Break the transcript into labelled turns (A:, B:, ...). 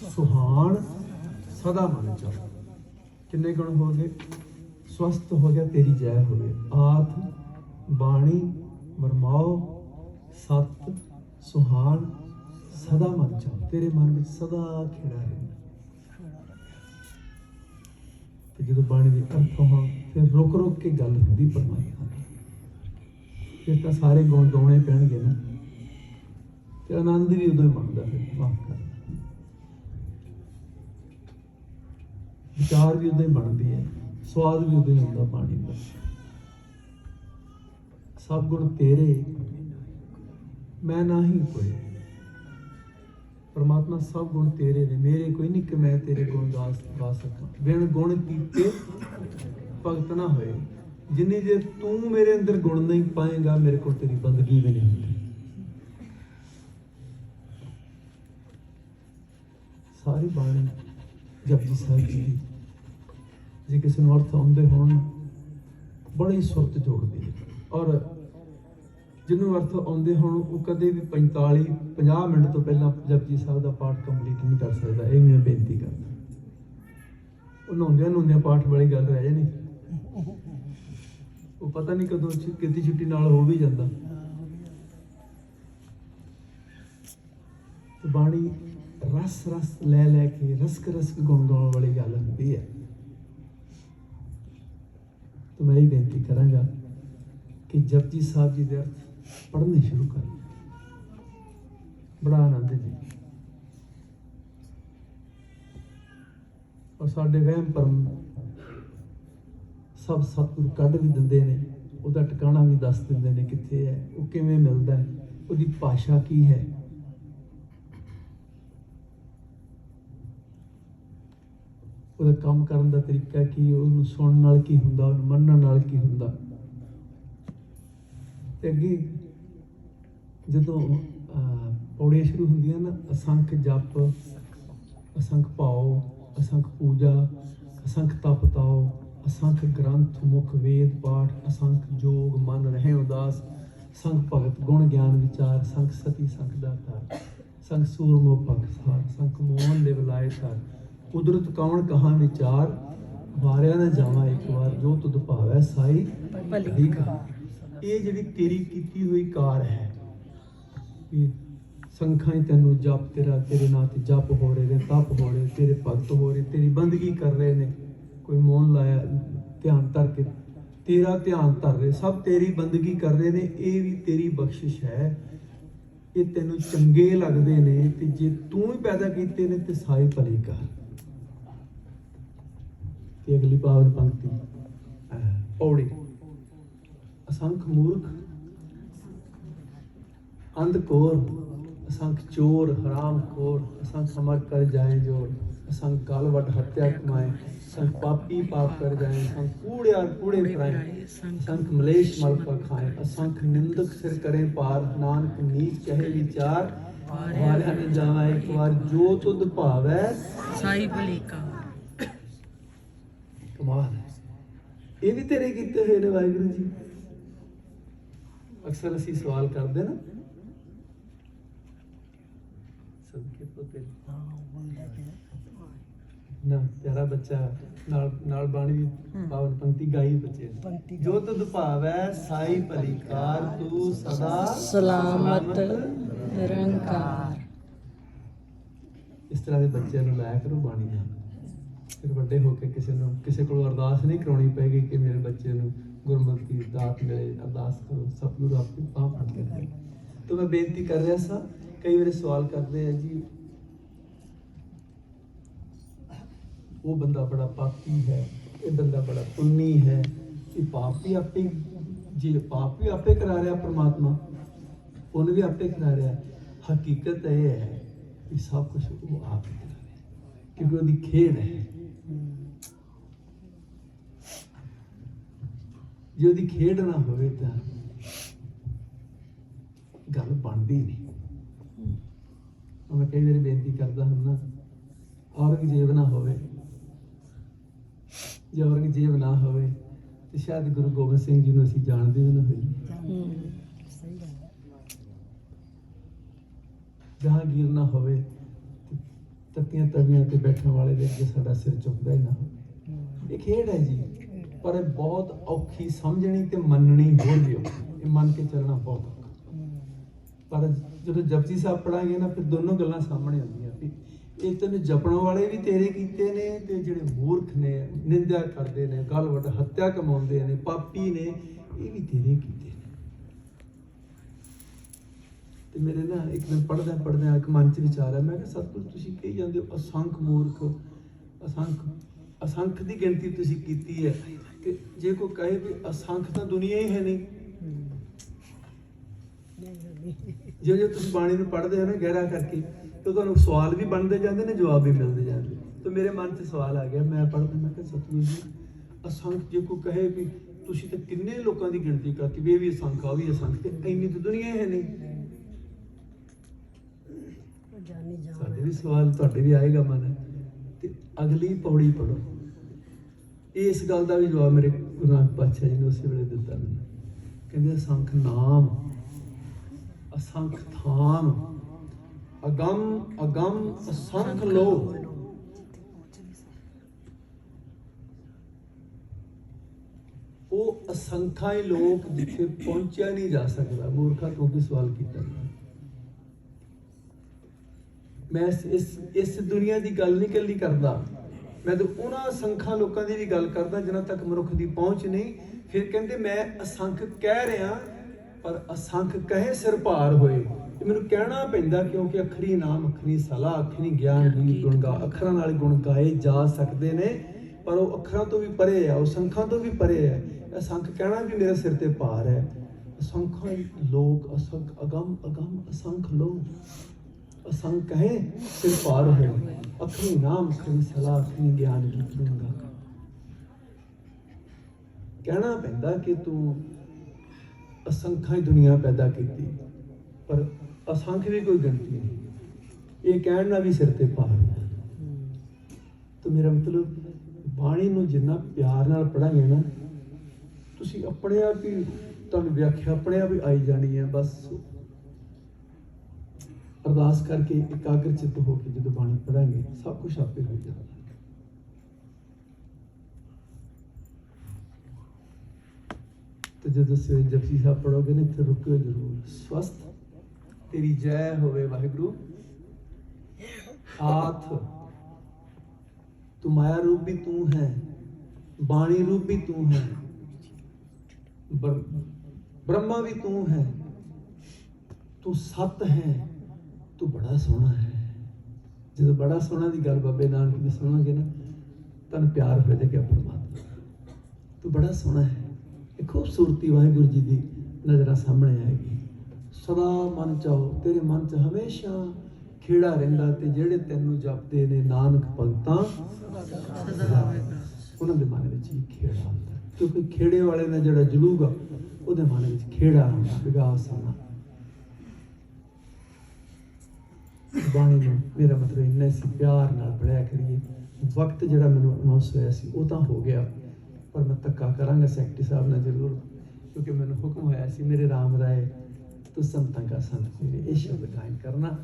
A: ਸੁਹਾਣ ਸਦਾ ਮਨ ਚਾਓ ਕਿੰਨੇ ਗੁਣ ਹੋ ਗਏ? ਸਵਸਥ ਹੋ ਗਿਆ, ਤੇਰੀ ਜੈ ਹੋਵੇ ਆਥ ਬਾਣੀ ਮਰਮਾਓ ਸਤ, ਸੁਹਾਣ ਸਦਾ ਮਨ ਚਾਓ ਤੇਰੇ ਮਨ ਵਿੱਚ ਸਦਾ ਖੇੜਾ ਰਹਿਣਾ ਤੇ ਜਦੋਂ ਬਾਣੀ ਦੇ ਅਰਥ ਹੋਣ ਫਿਰ ਰੁਕ ਰੁਕ ਕੇ ਗੱਲ ਹੁੰਦੀ ਪਰਮਾਤਮਾ ਫਿਰ ਤਾਂ ਸਾਰੇ ਗੁਣ ਗਾਉਣੇ ਪੈਣਗੇ ਨਾ। ਤੇ ਆਨੰਦ ਵੀ ਉਦੋਂ ਹੀ ਮੰਗਦਾ ਫਿਰ। ਮਾਫ ਕਰ ਵਿਚਾਰ ਵੀ ਉਦੋਂ ਹੀ ਬਣਦੀ ਹੈ ਸਵਾਦ ਵੀ ਉਦੋਂ ਹੀ ਹੁੰਦਾ ਪਾਣੀ ਦਾ ਸਭ ਗੁਣ ਤੇਰੇ, ਮੈਂ ਨਹੀਂ ਕੋਈ। ਪਰਮਾਤਮਾ ਸਭ ਗੁਣ ਤੇਰੇ ਨੇ, ਮੇਰੇ ਕੋਈ ਨਹੀਂ ਕਿ ਮੈਂ ਤੇਰੇ ਗੁਣ ਗਾ ਗਾ ਸਕਾਂ। ਬਿਨ ਗੁਣ ਕੀਤੇ ਭਗਤ ਨਾ ਹੋਏ। ਜਿੰਨੀ ਜੇ ਤੂੰ ਮੇਰੇ ਅੰਦਰ ਗੁਣ ਨਹੀਂ ਪਾਏਗਾ, ਮੇਰੇ ਕੋਲ ਤੇਰੀ ਬੰਦਗੀ ਵੀ ਨਹੀਂ ਹੁੰਦੀ। ਸਾਰੀ ਬਾਣੀ ਜਪਜੀ ਸਾਹਿਬ ਜੀ ਦੀ। ਜੇ ਕਿਸੇ ਨੂੰ ਅਰਥ ਆਉਂਦੇ ਹੋਣ, ਬੜੀ ਸੁਰਤ ਜੋੜਦੀ ਹੈ ਔਰ ਜਿਹਨੂੰ ਅਰਥ ਆਉਂਦੇ ਹੋਣ, ਉਹ ਕਦੇ ਵੀ 45 50 ਮਿੰਟ ਤੋਂ ਪਹਿਲਾਂ ਜਪਜੀ ਸਾਹਿਬ ਦਾ ਪਾਠ ਕੰਪਲੀਟ ਨਹੀਂ ਕਰ ਸਕਦਾ। ਇਹ ਮੈਂ ਬੇਨਤੀ ਕਰਦਾ। ਉਹ ਨਹਾਉਂਦਿਆਂ ਨਹਾਉਂਦਿਆਂ ਪਾਠ ਵਾਲੀ ਗੱਲ ਰਹਿ ਜਾਣੀ। ਉਹ ਪਤਾ ਨਹੀਂ ਕਦੋਂ ਛੁ- ਕਿਤੇ ਛੁੱਟੀ ਨਾਲ ਹੋ ਵੀ ਜਾਂਦਾ। ਤੇ ਬਾਣੀ ਰਸ ਰਸ ਲੈ ਲੈ ਕੇ ਰਸਕ ਰਸਕ ਗੁਣ ਗਾਉਣ ਵਾਲੀ ਗੱਲ ਹੁੰਦੀ ਹੈ। ਤੇ ਮੈਂ ਇਹ ਬੇਨਤੀ ਕਰਾਂਗਾ ਕਿ ਜਪਜੀ ਸਾਹਿਬ ਜੀ ਦੇ ਅਰਥ ਪੜ੍ਹਨੇ ਸ਼ੁਰੂ ਕਰ ਬੜਾ ਆਨੰਦ ਹੈ ਜੀ। ਔਰ ਸਾਡੇ ਵਹਿਮ ਭਰਮ ਸਭ ਸਤਿਗੁਰ ਕੱਢ ਵੀ ਦਿੰਦੇ ਨੇ, ਉਹਦਾ ਟਿਕਾਣਾ ਵੀ ਦੱਸ ਦਿੰਦੇ ਨੇ ਕਿੱਥੇ ਹੈ, ਉਹ ਕਿਵੇਂ ਮਿਲਦਾ ਹੈ, ਉਹਦੀ ਭਾਸ਼ਾ ਕੀ ਹੈ ਉਹਦਾ ਕੰਮ ਕਰਨ ਦਾ ਤਰੀਕਾ ਕੀ ਉਹਨੂੰ ਸੁਣਨ ਨਾਲ ਕੀ ਹੁੰਦਾ ਉਹਨੂੰ ਮੰਨਣ ਨਾਲ ਕੀ ਹੁੰਦਾ? ਤੇ ਅੱਗੇ ਜਦੋਂ ਅਹ, ਪੌੜੀਆਂ ਸ਼ੁਰੂ ਹੁੰਦੀਆਂ ਨਾ ਅਸੰਖ ਜਪ ਅਸੰਖ ਭਾਉ ਅਸੰਖ ਪੂਜਾ ਅਸੰਖ ਤਪ ਤਾਉ ਅਸੰਖ ਗ੍ਰੰਥ ਮੁਖ ਵੇਦ ਪਾਠ ਅਸੰਖ ਜੋਗ ਮਨ ਰਹੇ ਉਦਾਸ ਸੰਖ ਭਗਤ ਗੁਣ ਗਿਆਨ ਵਿਚਾਰ ਸੰਖ ਸਤੀ ਸੰਖ ਦਾਤਾ ਸੰਖ ਸੂਰਮੋ ਪਖ ਸਾਰ ਸੰਖ ਮੋਹਨ ਦੇ ਬੁਲਾਏ ਸਰ। ਕੁਦਰਤ ਕੌਣ ਕਹਾਂ ਵਿਚਾਰ ਵਾਰਿਆਂ ਨਾ ਜਾਵਾਂ ਇੱਕ ਵਾਰ, ਜੋ ਤੁਧ ਭਾਵੈ ਸਾਈ ਭਲੀ ਕਾਰ ਇਹ ਜਿਹੜੀ ਤੇਰੀ ਕੀਤੀ ਹੋਈ ਕਾਰ ਹੈ, ਇਹ ਸੰਖਾਂ ਹੀ ਤੈਨੂੰ ਜਪ ਤੇਰਾ, ਤੇਰੇ ਨਾਂ ਤੇ ਜਪ ਹੋ ਰਹੇ ਨੇ, ਤਪ ਹੋ ਰਹੇ ਤੇਰੇ ਭਗਤ ਹੋ ਰਹੇ, ਤੇਰੀ ਬੰਦਗੀ ਕਰ ਰਹੇ ਨੇ। ਕੋਈ ਮੋਨ ਲਾਇਆ, ਧਿਆਨ ਧਰ ਕੇ, ਤੇਰਾ ਧਿਆਨ ਧਰ ਰਹੇ, ਸਭ ਤੇਰੀ ਬੰਦਗੀ ਕਰ ਰਹੇ ਨੇ, ਇਹ ਵੀ ਤੇਰੀ ਬਖਸ਼ਿਸ਼ ਹੈ। ਇਹ ਤੈਨੂੰ ਚੰਗੇ ਲੱਗਦੇ ਨੇ ਤੇ ਜੇ ਤੂੰ ਹੀ ਪੈਦਾ ਕੀਤੇ ਨੇ ਤੇ ਸਾਈ ਭਲੀ ਕਰ ਤੇ ਅਗਲੀ ਪਾਵਨ ਪੰਕਤੀ ਅਹ, ਪੌੜੀ ਅਸੰਖ ਮੂਰਖ ਅੰਧ ਕੋਰ ਅਸੰਖ ਚੋਰ ਹਰਾਮ ਖੋਰ ਅਸੰਖ ਅਮਰ ਕਰ ਜਾਏ ਜੋਰ ਅਸੰਖ ਗਲ ਵੱਡ ਹੱਤਿਆ ਕਮਾਏ ਅਸੰਖ ਪਾਪੀ ਪਾਪ ਕਰ ਜਾਏ ਅਸੰਖ ਕੂੜਿਆ ਕੂੜੇ ਫਰਾਏ ਅਸੰਖ ਮਲੇਸ਼ ਮਲ ਪਰ ਖਾਏ ਅਸੰਖ ਨਿੰਦਕ ਸਿਰ ਕਰੇ ਪਾਰ ਨਾਨਕ ਨੀਚ ਕਹੇ ਵਿਚਾਰ ਵਾਰਿਆ ਨੇ ਜਾਵਾ ਇੱਕ ਵਾਰ ਜੋ ਤੁਧ ਭਾਵੈ
B: ਸਾਈ ਭਲੀ ਕਾ
A: ਕਮਾਲ ਹੈ ਇਹ ਵੀ ਤੇਰੇ ਕੀਤੇ ਹੋਏ ਨੇ ਵਾਹਿਗੁਰੂ ਜੀ। ਅਕਸਰ ਅਸੀਂ ਸਵਾਲ ਕਰਦੇ ਨਾ। ਪੋਤੇ। ਨਾ ਪਿਆਰਾ ਬੱਚਾ ਨਾਲ ਨਾਲ ਬਾਣੀ ਪਾਵਨ ਪੰਕਤੀ ਗਾਈ ਬੱਚੇ। ਜੋ ਤੁਧ ਭਾਵੈ ਸਾਈ ਭਲੀਕਾਰ ਤੂੰ ਸਦਾ
B: ਸਲਾਮਤ ਨਿਰੰਕਾਰ।
A: ਇਸ ਤਰ੍ਹਾਂ ਦੇ ਬੱਚਿਆਂ ਨੂੰ ਲਾਇਆ ਕਰੋ ਬਾਣੀ ਨਾਲ ਫਿਰ ਵੱਡੇ ਹੋ ਕੇ ਕਿਸੇ ਨੂੰ ਕਿਸੇ ਕੋਲ ਅਰਦਾਸ ਨਹੀਂ ਕਰਾਉਣੀ ਪੈਗੀ ਕਿ ਮੇਰੇ ਬੱਚੇ ਨੂੰ ਗੁਰਮਤਿ ਦੀ ਦਾਤ ਮਿਲੇ ਅਰਦਾਸ ਕਰੋ ਸਤਿਗੁਰੂ ਆਪਣੀ ਬਾਹ ਫੜ ਕੇ ਦੇ ਤਾਂ ਮੈਂ ਬੇਨਤੀ ਕਰ ਰਿਹਾ ਸਾਂ ਕਈ ਵਾਰੀ ਸਵਾਲ ਕਰਦੇ ਆ ਜੀ ਉਹ ਬੰਦਾ ਬੜਾ ਪਾਪੀ ਹੈ ਇਹ ਬੰਦਾ ਬੜਾ ਪੁੰਨੀ ਹੈ ਇਹ ਪਾਪ ਵੀ ਆਪੇ ਜੇ ਪਾਪ ਵੀ ਆਪੇ ਕਰਾ ਰਿਹਾ ਪ੍ਰਮਾਤਮਾ ਪੁੰਨ ਵੀ ਆਪੇ ਕਰਾ ਰਿਹਾ ਹਕੀਕਤ ਇਹ ਹੈ ਕਿ ਸਭ ਕੁਝ ਉਹ ਆਪ ਹੀ ਕਰਾ ਰਿਹਾ ਕਿਉਂਕਿ ਉਹਦੀ ਖੇਡ ਹੈ। ਜੇ ਉਹਦੀ ਖੇਡ ਨਾ ਹੋਵੇ ਤਾਂ ਗੱਲ ਬਣਦੀ ਨਹੀਂ। ਮੈਂ ਕਈ ਵਾਰੀ ਬੇਨਤੀ ਕਰਦਾ ਹੁੰਦਾ ਔਰੰਗਜ਼ੇਬ ਨਾ ਹੋਵੇ। ਜੇ ਔਰੰਗਜ਼ੇਬ ਨਾ ਹੋਵੇ ਤੇ ਸ਼ਾਇਦ ਗੁਰੂ ਗੋਬਿੰਦ ਸਿੰਘ ਜੀ ਨੂੰ ਅਸੀਂ ਜਾਣਦੇ ਨਾ ਹੋਈਏ। ਜਹਾਂਗੀਰ ਨਾ ਹੋਵੇ ਤੱਤੀਆਂ ਤਵੀਆਂ ਤੇ ਬੈਠਣ ਵਾਲੇ ਦੇ ਅੱਗੇ ਸਾਡਾ ਸਿਰ ਝੁਕਦਾ ਹੀ ਨਾ ਇਹ ਖੇਡ ਹੈ ਜੀ। ਪਰ ਇਹ ਬਹੁਤ ਔਖੀ ਸਮਝਣੀ ਤੇ ਮੰਨਣੀ ਹੋਰ ਵੀ ਔਖੀ। ਇਹ ਮੰਨ ਕੇ ਚੱਲਣਾ ਬਹੁਤ ਔਖਾ। ਪਰ ਜਦੋਂ ਜਪਜੀ ਸਾਹਿਬ ਪੜਾਂਗੇ ਨਾ, ਫਿਰ ਦੋਨੋਂ ਗੱਲਾਂ ਸਾਹਮਣੇ ਆਉਂਦੀਆਂ ਵੀ ਇਹ ਤੈਨੂੰ ਜਪਣ ਵਾਲੇ ਵੀ ਤੇਰੇ ਕੀਤੇ ਨੇ ਤੇ ਜਿਹੜੇ ਮੂਰਖ ਨੇ ਨਿੰਦਿਆ ਕਰਦੇ ਨੇ ਗਲ ਵੱਡ ਹੱਤਿਆ ਕਮਾਉਂਦੇ ਨੇ, ਪਾਪੀ ਨੇ, ਇਹ ਵੀ ਤੇਰੇ ਕੀਤੇ ਤੇ ਮੇਰੇ ਨਾ ਇੱਕ ਦਿਨ ਪੜਦਾ ਪੜਦਾ ਇੱਕ ਮਨ ਚ ਵਿਚਾਰ ਆ, ਮੈਂ ਕਿਹਾ, ਸਤਿਗੁਰੂ, ਤੁਸੀਂ ਕਹੀ ਜਾਂਦੇ ਹੋ, ਅਸੰਖ ਮੂਰਖ ਅਸੰਖ ਅਸੰਖ ਦੀ ਗਿਣਤੀ ਤੁਸੀਂ ਕੀਤੀ ਹੈ। ਕਿ ਜੇ ਕੋਈ ਕਹੇ ਵੀ ਅਸੰਖ ਤਾਂ ਦੁਨੀਆ ਹੀ ਹੈ ਨਹੀਂ। ਜੇ ਜੇ ਤੁਸੀਂ ਬਾਣੀ ਨੂੰ ਪੜ੍ਹਦੇ ਹੋ ਨਾ ਗਹਿਰਾ ਕਰਕੇ, ਤਾਂ ਤੁਹਾਨੂੰ ਸਵਾਲ ਵੀ ਬਣਦੇ ਜਾਂਦੇ ਨੇ, ਜਵਾਬ ਵੀ ਮਿਲਦੇ ਜਾਂਦੇ ਤਾਂ ਮੇਰੇ ਮਨ 'ਚ ਸਵਾਲ ਆ ਗਿਆ, ਮੈਂ ਪੜ੍ਹਦਾ, ਮੈਂ ਕਿਹਾ, ਸਤਿਗੁਰੂ ਜੀ, ਅਸੰਖ ਜੇ ਕੋਈ ਕਹੇ ਵੀ ਤੁਸੀਂ ਤਾਂ ਕਿੰਨੇ ਲੋਕਾਂ ਦੀ ਗਿਣਤੀ ਕਰਤੀ ਵੀ ਇਹ ਵੀ ਅਸੰਖ ਆ ਵੀ ਅਸੰਖ ਤੇ ਇੰਨੀ ਤਾਂ ਦੁਨੀਆ ਹੀ ਹੈ ਨਹੀਂ।
B: ਜਾਨੀ
A: ਵੀ ਸਵਾਲ ਤੁਹਾਡੇ ਵੀ ਆਏਗਾ ਮਨ, ਤੇ ਅਗਲੀ ਪੌੜੀ ਪੜੋ ਇਸ ਗੱਲ ਦਾ ਵੀ ਜਵਾਬ ਮੇਰੇ ਗੁਰੂ ਨਾਨਕ ਪਾਤਸ਼ਾਹ ਜੀ ਨੇ ਉਸੇ ਵੇਲੇ ਦਿੱਤਾ ਮੈਨੂੰ। ਕਹਿੰਦੇ, ਅਸੰਖ ਨਾਮ, ਅਸੰਖ ਥਾਮ ਅਗੰਮ ਅਗੰਮ ਅਸੰਖ ਲੋ ਉਹ ਅਸੰਖਾਂ ਹੀ ਲੋਕ ਜਿੱਥੇ ਪਹੁੰਚਿਆ ਨਹੀਂ ਜਾ ਸਕਦਾ। ਮੂਰਖਾ ਤੋਂ ਵੀ ਸਵਾਲ ਕੀਤਾ। ਮੈਂ ਇਸ- ਇਸ ਦੁਨੀਆ ਦੀ ਗੱਲ ਨਹੀਂ ਕੱਲੀ ਕਰਦਾ। ਮੈਂ ਤਾਂ ਉਹਨਾਂ ਸੰਖਾਂ ਲੋਕਾਂ ਦੀ ਵੀ ਗੱਲ ਕਰਦਾ ਜਿਨ੍ਹਾਂ ਤੱਕ ਮਨੁੱਖ ਦੀ ਪਹੁੰਚ ਨਹੀਂ। ਫਿਰ ਕਹਿੰਦੇ ਮੈਂ ਅਸੰਖ ਕਹਿ ਰਿਹਾ ਪਰ ਅਸੰਖ ਕਹੇ ਸਿਰ ਭਾਰ ਹੋਏ। ਇਹ ਮੈਨੂੰ ਕਹਿਣਾ ਪੈਂਦਾ ਕਿਉਂਕਿ ਅਖਰੀ ਨਾਮ ਅਖਰੀ ਸਲਾ ਅਖਰੀ ਗਿਆਨ ਦੀ ਗੁਣਗਾ ਅੱਖਰਾਂ ਨਾਲ ਗੁਣ ਗਾਏ ਜਾ ਸਕਦੇ ਨੇ ਪਰ ਉਹ ਅੱਖਰਾਂ ਤੋਂ ਵੀ ਪਰੇ ਆ ਉਹ ਸੰਖਾਂ ਤੋਂ ਵੀ ਪਰੇ ਹੈ ਅਸੰਖ ਕਹਿਣਾ ਵੀ ਮੇਰੇ ਸਿਰ ਤੇ ਭਾਰ ਹੈ। ਅਸੰਖਾਂ ਲੋਕ ਅਸੰਖ ਅਗੰਮ ਅਗੰਮ ਅਸੰਖ ਲੋਕ। ਅਸੰਖ ਕਹੇ, ਸਿਰ ਪਾਰ ਹੋਏ। ਅਖਰੀ ਨਾਮ ਅਖਰੀ ਸਲਾ ਅਖਰੀ ਗਿਆਨ ਕੀ ਕਰੂੰਗਾ ਕਹਿਣਾ ਪੈਂਦਾ ਕਿ ਤੂੰ ਅਸੰਖਾਂ ਹੀ ਦੁਨੀਆ ਪੈਦਾ ਕੀਤੀ, ਪਰ ਅਸੰਖ ਵੀ ਕੋਈ ਗਿਣਤੀ ਨਹੀਂ। ਇਹ ਕਹਿਣ ਨਾਲ ਵੀ ਸਿਰ ਤੇ ਪਾਰ ਹੁੰਦਾ ਮੇਰਾ ਮਤਲਬ, ਬਾਣੀ ਨੂੰ ਜਿੰਨਾ ਪਿਆਰ ਨਾਲ ਪੜਾਂਗੇ ਨਾ, ਤੁਸੀਂ ਆਪਣੇ ਆਪ ਹੀ ਤੁਹਾਨੂੰ ਵਿਆਖਿਆ ਆਪਣੇ ਆਪ ਹੀ ਆਈ ਜਾਣੀ ਹੈ, ਬਸ ਅਰਦਾਸ ਕਰਕੇ ਇਕਾਗਰ ਚਿੱਤ ਹੋ ਕੇ ਜਦੋਂ ਬਾਣੀ ਪੜਾਂਗੇ ਸਭ ਕੁਝ ਆਪੇ ਹੋ ਜਾਣਾ। ਤੇ ਜਦੋਂ ਸਵੇਰੇ ਜਪਜੀ ਸਾਹਿਬ ਪੜੋਗੇ ਨਾ, ਇੱਥੇ ਰੁਕਿਓ ਜ਼ਰੂਰ। ਸਵਸਥ। ਤੇਰੀ ਜੈ ਹੋਵੇ ਵਾਹਿਗੁਰੂ। ਆਥ। ਤੂੰ ਮਾਇਆ ਰੂਪ ਵੀ ਤੂੰ ਹੈ। ਬਾਣੀ ਰੂਪ ਵੀ ਤੂੰ ਹੈ। ਬ੍ਰਹਮਾ ਵੀ ਤੂੰ ਹੈ। ਤੂੰ ਸਤ ਹੈ। ਤੂੰ ਬੜਾ ਸੋਹਣਾ ਹੈ। ਜਦੋਂ ਬੜਾ ਸੋਹਣਾ ਦੀ ਗੱਲ ਬਾਬੇ ਨਾਨਕ ਦੀ ਸੁਣਾਂਗੇ ਨਾ ਤੁਹਾਨੂੰ ਪਿਆਰ ਹੋ ਜਾਏਗਾ ਪਰਮਾਤਮਾ ਤੂੰ ਬੜਾ ਸੋਹਣਾ ਹੈ। ਇਹ ਖੂਬਸੂਰਤੀ ਵਾਹਿਗੁਰੂ ਜੀ ਦੀ ਨਜ਼ਰਾਂ ਸਾਹਮਣੇ ਆਏਗੀ। ਸਦਾ ਮਨ ਚਾਹੋ ਤੇਰੇ ਮਨ 'ਚ ਹਮੇਸ਼ਾ ਖੇੜਾ ਰਹਿੰਦਾ ਤੇ ਜਿਹੜੇ ਤੈਨੂੰ ਜਪਦੇ ਨੇ ਨਾਨਕ ਭਗਤਾਂ ਉਹਨਾਂ ਦੇ ਮਨ ਵਿੱਚ ਹੀ ਖੇੜਾ ਹੁੰਦਾ। ਕਿਉਂਕਿ ਖੇੜੇ ਵਾਲੇ ਨੇ ਜਿਹੜਾ ਜਲੂਗਾ, ਉਹਦੇ ਮਨ ਵਿੱਚ ਖੇੜਾ ਹੁੰਦਾ, ਵਿਗਾਸ ਆਉਣਾ ਬਾਣੀ ਨੂੰ ਮੇਰਾ ਮਤਲਬ ਇੰਨਾ ਸੀ, ਪਿਆਰ ਨਾਲ ਪੜਿਆ ਕਰੀਏ। ਵਕਤ ਜਿਹੜਾ ਮੈਨੂੰ ਅਨਾਉਂਸ ਹੋਇਆ ਸੀ, ਉਹ ਤਾਂ ਹੋ ਗਿਆ। ਪਰ ਮੈਂ ਧੱਕਾ ਕਰਾਂਗਾ ਸੈਕਟਰੀ ਸਾਹਿਬ ਨਾਲ ਜ਼ਰੂਰ, ਕਿਉਂਕਿ ਮੈਨੂੰ ਹੁਕਮ ਹੋਇਆ ਸੀ, ਮੇਰੇ ਰਾਮ ਰਾਏ, ਤੂੰ ਸੰਤਾਂ ਸੰਤ ਮੇਰੇ, ਇਹ ਸ਼ਬਦ ਗਾਇਨ ਕਰਨਾ।